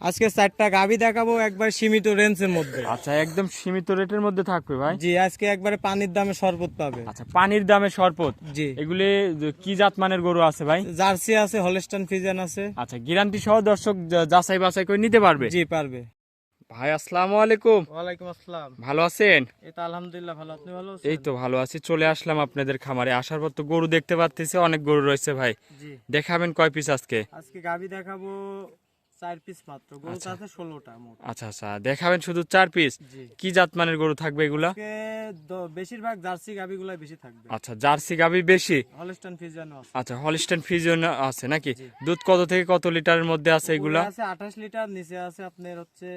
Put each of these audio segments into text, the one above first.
আজকে চারটা গাভি দেখাবো একবার সীমিত রেঞ্জের মধ্যে। আচ্ছা একদম সীমিত রেটের মধ্যে থাকবে ভাই? জি আজকে একবারে পানির দামে শরবত পাবে। আচ্ছা পানির দামে সরপত জি। এগুলি কি জাত মানের গরু আছে ভাই? জার্সি আছে হলস্টান ফিজিয়ান আছে। আচ্ছা গ্যারান্টি সহ দর্শক যাচাই বাছাই করে নিতে পারবে? জি পারবে। ভাই আসসালামু আলাইকুম। ওয়ালাইকুম আসসালাম। ভালো আছেন? এই তো আলহামদুলিল্লাহ ভালো। আপনি ভালো এই তো ভালো আছি চলে আসলাম আপনাদের খামারে। আসার পর তো গরু দেখতে পাচ্ছি অনেক গরু রয়েছে ভাই। জি। দেখাবেন কয় পিস আজকে? আজকে গাভি দেখাবো চার পিস মাত্র। গরু আছে মোট। আচ্ছা আচ্ছা। দেখাবেন শুধু চার পিস কি জাত মানের গরু থাকবে এগুলা? বেশিরভাগ জার্সি বেশি থাকবে। আচ্ছা জার্সি গাবি বেশি? হলস্টান ফিজিয়ানও আছে। আচ্ছা হলিস্টেন আছে নাকি? দুধ কত থেকে কত লিটারের মধ্যে আছে এগুলা? আছে আঠাশ লিটার নিচে আছে আপনার হচ্ছে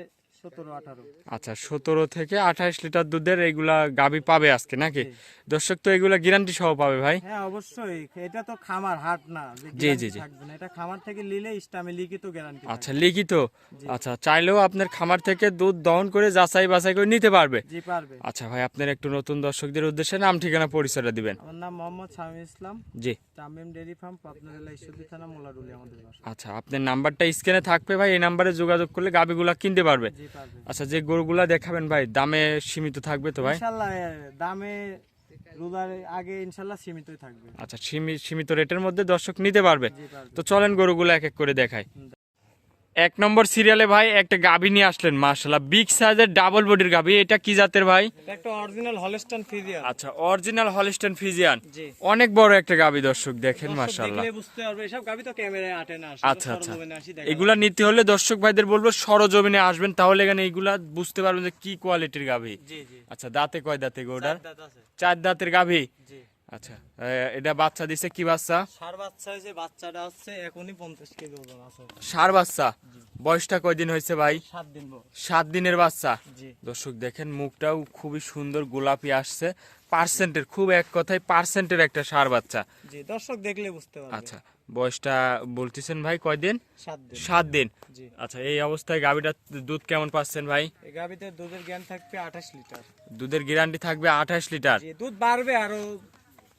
আচ্ছা সতেরো থেকে আঠাশ লিটার দুধের এগুলা গাবি পাবে আজকে নাকি? দর্শক তো এগুলা গ্যারান্টি সহ পাবে ভাই। হ্যাঁ অবশ্যই। এটা তো খামার হাট না জি, জি, জি। এটা খামার থেকে নিলে ইস্টামে লিখিত গ্যারান্টি আচ্ছা লিখিত? আচ্ছা চাইলেও আপনার খামার থেকে দুধ দহন করে যাচাই বাছাই করে নিতে পারবে। জি পারবে। আচ্ছা ভাই আপনার একটু নতুন দর্শকদের উদ্দেশ্যে নাম ঠিকানা পরিচয়টা দিবেন। আমার নাম মোহাম্মদ শামীম ইসলাম। জি। তামিম ডেরি ফার্ম পাবনা জেলা ঈশ্বরদী থানা মোলাডুলি আমাদের আচ্ছা আপনার নাম্বারটা স্ক্রিনে থাকবে ভাই এই নাম্বারে যোগাযোগ করলে গাবিগুলা কিনতে পারবে। জি পারবে আচ্ছা যে গরুগুলা দেখাবেন ভাই দামে সীমিত থাকবে তো ভাই? দামে রোজার আগে ইনশাআল্লাহ সীমিতই থাকবে। আচ্ছা সীমিত রেটের মধ্যে দর্শক নিতে পারবে। পারবে। তো চলেন গরুগুলো এক এক করে দেখাই। এক নম্বর সিরিয়ালে ভাই একটা গাভি নিয়ে আসলেন মার্শাল্লাহ বিগ সাইজের ডাবল বডির গাভি এটা কি জাতের ভাই? একটা অরিজিনাল হলস্টান ফিজিয়ান আচ্ছা অরিজিনাল হলিস্টন ফিজিয়ান অনেক বড় একটা গাভি দর্শক দেখেন মার্শাল্লাহ বুঝতে পারবে এসব গাবি তো ক্যামেরায় আটে না আচ্ছা আচ্ছা। এগুলা নিতে হলে দর্শক ভাইদের বলব সরজমিনে আসবেন তাহলে এখানে এগুলা বুঝতে পারবেন যে কি কোয়ালিটির গাভি আচ্ছা দাঁতে কয় দাঁতে আছে। চার দাঁতের গাভি আচ্ছা এটা বাচ্চা দিছে কি বাচ্চা? সার বাচ্চা হয়েছে বাচ্চাটা হচ্ছে এখনই পঞ্চাশ কেজি ওজন আছে। সার বাচ্চা? বয়সটা কয়দিন হয়েছে ভাই? সাত দিন সাত দিনের বাচ্চা? দর্শক দেখেন মুখটাও খুবই সুন্দর গোলাপি আসছে। পার্সেন্টের খুব এক কথায় পার্সেন্টের একটা সার বাচ্চা। জি দর্শক দেখলে বুঝতে পারবে। আচ্ছা বয়সটা বলতেছেন ভাই কয়দিন? সাত দিন। আচ্ছা এই অবস্থায় গাভিটা দুধ কেমন পাচ্ছেন ভাই? গাবিতে দুধের জ্ঞান থাকবে আঠাশ লিটার। দুধের গ্যারান্টি থাকবে আঠাশ লিটার? দুধ বাড়বে আরও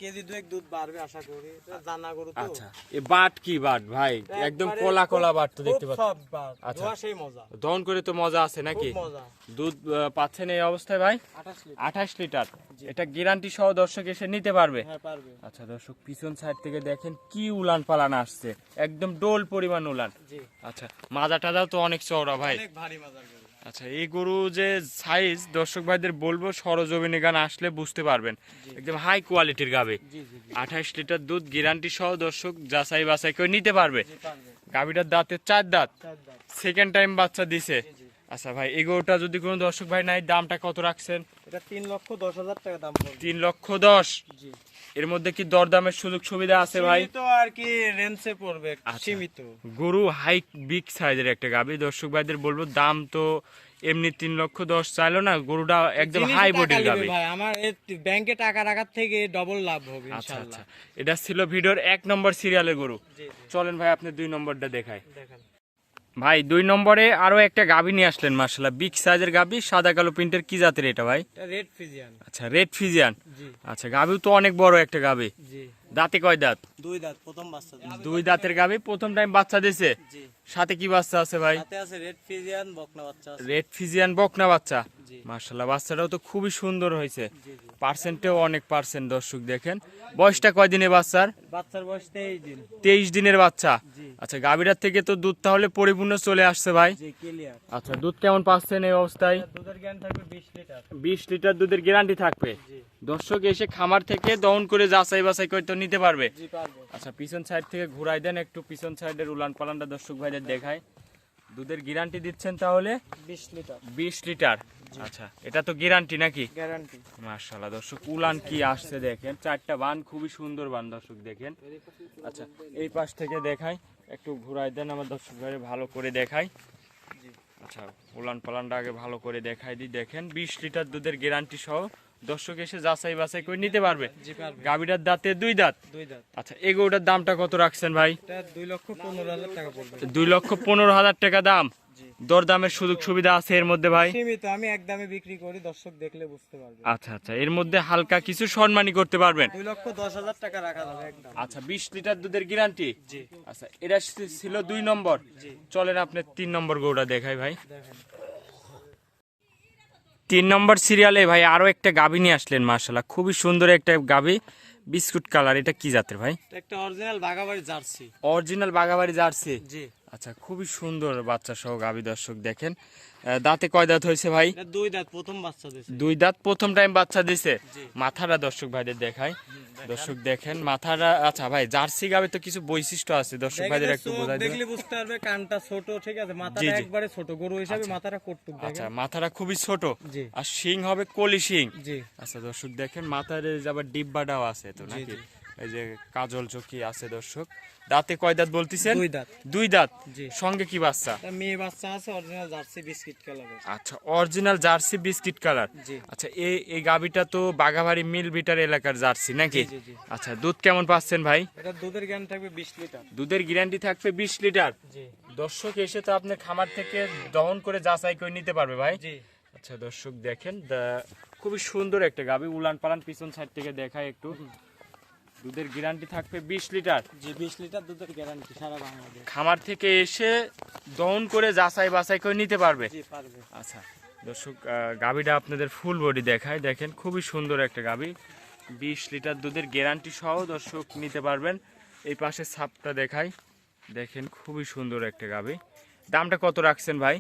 কেজি দুয়েক দুধ বাড়বে আশা করি। জানা গরু তো। আচ্ছা এ বাট কি বাট ভাই? একদম কলা কলা বাট তো দেখতে সব বাট। আচ্ছা। সেই মজা। দহন করে তো মজা আছে নাকি? মজা। দুধ পাচ্ছেন এই অবস্থায় ভাই? আঠাশ লিটার। এটা গ্যারান্টি সহ দর্শক এসে নিতে পারবে? হ্যাঁ পারবে। আচ্ছা দর্শক পিছন সাইড থেকে দেখেন কি উলান পালান আসছে। একদম ডোল পরিমাণ উলান। জি। আচ্ছা মাজা টাজাও তো অনেক চওড়া ভাই। অনেক ভারী গরু। আচ্ছা এই গরু যে সাইজ দর্শক ভাইদের বলব সরজমিনে গান আসলে বুঝতে পারবেন। একদম হাই কোয়ালিটির গাবে আঠাশ লিটার দুধ গ্যারান্টি সহ দর্শক যাচাই বাছাই করে নিতে পারবে। গাবিটার দাঁতের চার দাঁত। সেকেন্ড টাইম বাচ্চা দিছে। আচ্ছা ভাই এই গরুটা যদি কোনো দর্শক ভাই নাই দামটা কত রাখছেন? এটা তিন লক্ষ দশ হাজার টাকা দাম তিন লক্ষ দশ? জি। এর মধ্যে কি দরদামের সুযোগ সুবিধা আছে ভাই? সীমিত আর কি রেঞ্জে পড়বে আচ্ছা। সীমিত। গরু হাই বিগ সাইজের একটা গাভি দর্শক ভাইদের বলব দাম তো এমনি তিন লক্ষ দশ চাইলো না গরুটা একদম হাই বডির লিবে ভাই আমার ব্যাংকে টাকা রাখার থেকে ডবল লাভ হবে আচ্ছা আচ্ছা। এটা ছিল ভিডিওর এক নম্বর সিরিয়ালের গরু। চলেন ভাই আপনি দুই নম্বরটা দেখাই। দেখেন। ভাই দুই নম্বরে আরও একটা গাভি নিয়ে আসলেন মার্শাল্লাহ বিগ সাইজের গাভি সাদা কালো প্রিন্টের কি জাতের এটা ভাই? Red Friesian. আচ্ছা রেড ফিজিয়ান। আচ্ছা গাভিও তো অনেক বড় একটা গাভি দাঁতে কয় দাঁত? দুই দাঁত প্রথম বাচ্চা দুই দাঁতের গাভি প্রথম টাইম বাচ্চা দিয়েছে সাথে কি বাচ্চা আছে ভাই? সাথে আছে রেড ফিজিয়ান বকনা বাচ্চা আছে। রেড ফিজিয়ান বকনা বাচ্চা। মার্শাল্লাহ বাচ্চাটাও তো খুবই সুন্দর হয়েছে। পার্সেন্টেও অনেক পার্সেন্ট দর্শক দেখেন। বয়সটা কয় দিনে বাচ্চার? বাচ্চার বয়স তেইশ দিন। তেইশ দিনের বাচ্চা। আচ্ছা গাভীরার থেকে তো দুধ তাহলে পরিপূর্ণ চলে আসছে ভাই? আচ্ছা দুধ কেমন পাচ্ছেন এই অবস্থায়? দুধের বিশ লিটার। দুধের গ্যারান্টি থাকবে? দর্শক এসে খামার থেকে দহন করে যাচাই বাছাই করে তো নিতে পারবে। পারবে। আচ্ছা পিছন সাইড থেকে ঘুরাই দেন একটু পিছন সাইডের উলান পালানটা দর্শক ভাইদের দেখায় দুধের গ্যারান্টি দিচ্ছেন তাহলে? বিশ লিটার। বিশ লিটার। আচ্ছা এটা তো গ্যারান্টি নাকি? গ্যারান্টি দর্শক উলান কি আসছে দেখেন। চারটা বান খুবই সুন্দর বান দর্শক দেখেন। আচ্ছা এই পাশ থেকে দেখাই একটু ঘুরাই দেন আমার দর্শক ভাই ভালো করে দেখাই। আচ্ছা উলান পালানটা আগে ভালো করে দেখাই দিই দেখেন বিশ লিটার দুধের গ্যারান্টি সহ দর্শক এসে যাচাই বাছাই করে নিতে পারবে। গাভীটার দাঁতে দুই দাঁত? দুই দাঁত। আচ্ছা এগোটার দামটা কত রাখছেন ভাই? দুই লক্ষ পনেরো হাজার টাকা দুই লক্ষ পনেরো হাজার টাকা দাম। দরদামের সুযোগ সুবিধা আছে এর মধ্যে ভাই? সীমিত আমি একদমে বিক্রি করি দর্শক দেখলে বুঝতে পারবে। আচ্ছা আচ্ছা এর মধ্যে হালকা কিছু সম্মানই করতে পারবেন। দুই লক্ষ দশ হাজার টাকা রাখা যাবে একদম আচ্ছা বিশ লিটার দুধের গ্যারান্টি জি। আচ্ছা এটা ছিল দুই নম্বর। জি। চলেন আপনি তিন নম্বর গরুটা দেখাই ভাই। দেখেন তিন নম্বর সিরিয়ালে ভাই আরও একটা গাবি নিয়ে আসলেন মার্শাল্লাহ খুবই সুন্দর একটা গাবি বিস্কুট কালার এটা কি জাতের ভাই? এটা একটা original Bagabari jersey. Original Bagabari jersey. জি। আচ্ছা খুবই সুন্দর বাচ্চা সহ গাবি দর্শক দেখেন। দাঁতে কয় দাঁত হয়েছে ভাই? দুই দাঁত প্রথম বাচ্চা দিয়েছে দুই দাঁত প্রথম টাইম বাচ্চা দিছে? মাথাটা দর্শক ভাইদের দেখায় দর্শক দেখেন মাথাটা আচ্ছা ভাই জার্সি গাবে তো কিছু বৈশিষ্ট্য আছে দর্শক ভাইদের একটু বোঝাই দেখলে বুঝতে পারবে কানটা ছোট ঠিক আছে? মাথাটা একবারে ছোট গরু হিসাবে মাথাটা কটুক আচ্ছা মাথাটা খুবই ছোট। আর শিং হবে কলি শিং। জি। আচ্ছা দর্শক দেখেন মাথার যে আবার ডিব্বাটাও আছে তো নাকি। এই যে কাজল চকি আছে দর্শক। দাঁতে কয় দাঁত বলতেছেন? দুই দাঁত। দুই দাঁত? জি। সঙ্গে কি বাচ্চা? মেয়ে বাচ্চা আছে অরিজিনাল জার্সি বিস্কিট কালারের আচ্ছা অরিজিনাল জার্সি বিস্কিট কালার জি। আচ্ছা এই এই গাবিটা তো বাগাবাড়ি মিল বিটার এলাকার জার্সি নাকি? জি, জি, জি। আচ্ছা দুধ কেমন পাচ্ছেন ভাই? এটা দুধের জ্ঞান থাকবে বিশ লিটার। দুধের গ্যারান্টি থাকবে বিশ লিটার? জি। দর্শক এসে তো আপনি খামার থেকে দহন করে যাচাই করে নিতে পারবে ভাই। জি। আচ্ছা দর্শক দেখেন খুবই সুন্দর একটা গাবি উলান পালান পিছন সাইড থেকে দেখায় একটু। দুধের গ্যারান্টি থাকবে বিশ লিটার। জি বিশ লিটার দুধের গ্যারান্টি সারা বাংলাদেশ। খামার থেকে এসে দহন করে যাচাই বাছাই করে নিতে পারবে। জি পারবে। আচ্ছা দর্শক গাবিটা আপনাদের ফুল বডি দেখায়। দেখেন খুবই সুন্দর একটা গাবি বিশ লিটার দুধের গ্যারান্টি সহ দর্শক নিতে পারবেন। এই পাশে ছাপটা দেখাই। দেখেন খুবই সুন্দর একটা গাবি দামটা কত রাখছেন ভাই?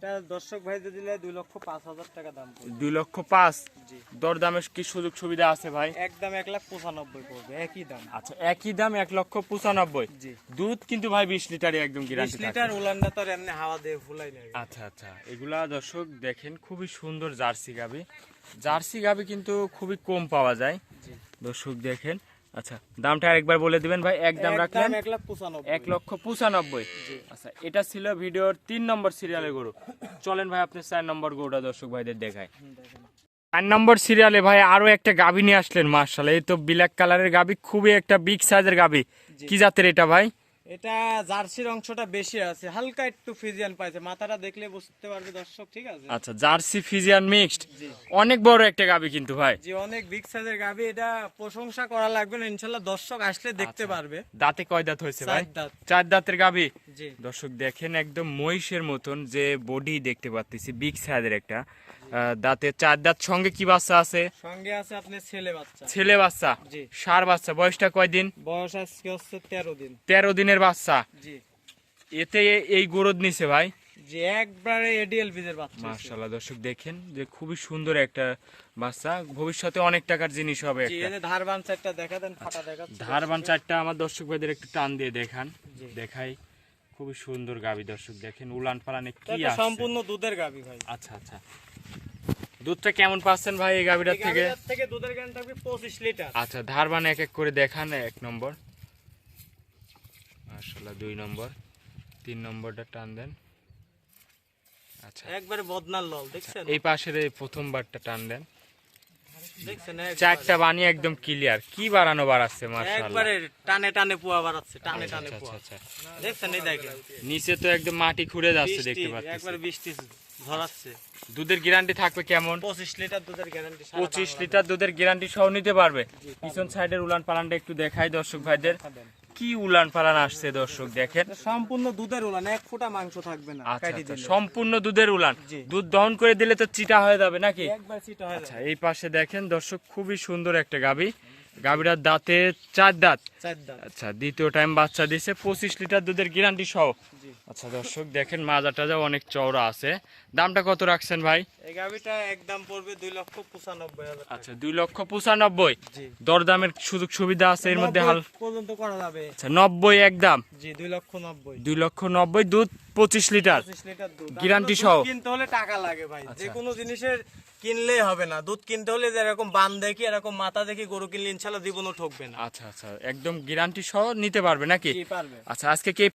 এটা দর্শক ভাইদের দিলে দুই লক্ষ পাঁচ হাজার টাকা দাম দুই লক্ষ পাঁচ? দরদামের কি সুযোগ সুবিধা আছে ভাই? একদম এক লাখ পঁচানব্বই পড়বে একই দাম। আচ্ছা একই দাম এক লক্ষ পঁচানব্বই? দুধ কিন্তু ভাই বিশ লিটারই একদম বিশ লিটার তো এমনি হাওয়া দিয়ে ফুলাই আচ্ছা আচ্ছা এগুলা দর্শক দেখেন খুবই সুন্দর জার্সি গাবি। জার্সি গাবি কিন্তু খুবই কম পাওয়া যায়। দর্শক দেখেন আচ্ছা দামটা আরেকবার বলে দিবেন ভাই এক দাম রাখলেন এক লক্ষ পঁচানব্বই। আচ্ছা এটা ছিল ভিডিওর তিন নম্বর সিরিয়ালের গরু। চলেন ভাই আপনি চার নম্বর গরুটা দর্শক ভাইদের দেখায় চার নম্বর সিরিয়ালে ভাই আরও একটা গাবি নিয়ে আসলেন মার্শাল এই তো ব্ল্যাক কালারের গাবি খুবই একটা বিগ সাইজের গাবি কি জাতের এটা ভাই? এটা জার্সির অংশটা বেশি আছে হালকা একটু ফিজিয়ান পাইছে মাথাটা দেখলে বুঝতে পারবে দর্শক ঠিক আছে? আচ্ছা জার্সি ফিজিয়ান মিক্সড। অনেক বড় একটা গাবি কিন্তু ভাই। জি অনেক বিগ সাইজের গাবি এটা প্রশংসা করা লাগবে না ইনশাল্লাহ দর্শক আসলে দেখতে পারবে। দাঁতে কয় দাঁত হয়েছে ভাই? চার দাঁত। চার দাঁতের গাবি? জি। দর্শক দেখেন একদম মহিষের মতন যে বডি দেখতে পাচ্ছি বিগ সাইজের একটা। দাঁতে চার দাঁত সঙ্গে কি বাচ্চা আছে? সঙ্গে আছে আপনার ছেলে বাচ্চা। ছেলে বাচ্চা? জি। সার বাচ্চা বয়সটা কয়দিন? বয়স আজকে হচ্ছে তেরো দিন। তেরো দিনের বাচ্চা। জি। এতে এই গরদ নিছে ভাই? যে একবারে এডিএল বীজের বাচ্চা। হচ্ছে। দর্শক দেখেন যে খুবই সুন্দর একটা বাচ্চা। ভবিষ্যতে অনেক টাকার জিনিস হবে একটা। এই ধারবান চারটা দেখা দেন ফাটা দেখাচ্ছে। ধারবান চারটা আমার দর্শক ভাইদের একটু টান দিয়ে দেখান। দেখাই খুবই সুন্দর গাবি দর্শক দেখেন উলান পালানে কি আছে সম্পূর্ণ দুধের গাবি ভাই। আচ্ছা আচ্ছা। দুধটা কেমন পাচ্ছেন ভাই এই এই থেকে? দুধের গান থাকবে পঁচিশ লিটার? আচ্ছা ধারবান এক এক করে দেখান এক নম্বর। মার্শাল্লাহ দুই নম্বর। তিন নম্বরটা টান দেন। আচ্ছা। একবারে বদনার লল দেখছেন? এই পাশের এই প্রথমবারটা টান দেন। চারটা বানিয়ে একদম ক্লিয়ার কি বাড়ানো বাড়াচ্ছে একবারে টানে টানে পোয়া বাড়াচ্ছে টানে টানে আচ্ছা পোয়া। আচ্ছা দেখছেন? এই দেখেন। নিচে তো একদম মাটি খুঁড়ে যাচ্ছে দেখতে পাচ্ছি। একবারে বৃষ্টি ঝরাচ্ছে। দুধের গ্যারান্টি থাকবে কেমন? পঁচিশ লিটার দুধের গ্যারান্টি পঁচিশ লিটার দুধের গ্যারান্টি সহ নিতে পারবে? পিছন সাইডের উলান পালানটা একটু দেখাই দর্শক ভাইদের। কি উলান পালান আসছে দর্শক দেখেন। সম্পূর্ণ দুধের উলান এক ফোঁটা মাংস থাকবে না। আচ্ছা আচ্ছা। সম্পূর্ণ দুধের উলান। দুধ দহন করে দিলে তো চিটা হয়ে যাবে নাকি? একবার চিটা হয়ে আচ্ছা এই পাশে দেখেন দর্শক খুবই সুন্দর একটা গাবি। গাবিটার দাঁতে চার দাঁত। আচ্ছা দ্বিতীয় টাইম বাচ্চা দিছে পঁচিশ লিটার দুধের গ্যারান্টি সহ। আচ্ছা দর্শক দেখেন মাজা টাজা অনেক চওড়া আছে। দামটা কত রাখছেন ভাই? এই গাভিটা একদম পড়বে দুই লক্ষ পঁচানব্বই আচ্ছা দুই লক্ষ পঁচানব্বই। দরদামের সুযোগ সুবিধা আছে এর মধ্যে হাল নব্বই পর্যন্ত করা যাবে। আচ্ছা নব্বই একদম জি দুই লক্ষ নব্বই। দুই লক্ষ নব্বই দুধ পঁচিশ লিটার। দুধ। সহ? কিনতে হলে টাকা লাগে ভাই। আচ্ছা। যে কোনো জিনিসের কিনলেই হবে না। দুধ কিনতে হলে এরকম বান দেখি এরকম মাথা দেখি গরু কিনলে ইনশাল্লাহ জীবনও ঠকবে না। আচ্ছা আচ্ছা একদম গ্যারান্টি সহ নিতে পারবে নাকি? পারবে। আচ্ছা আজকে কি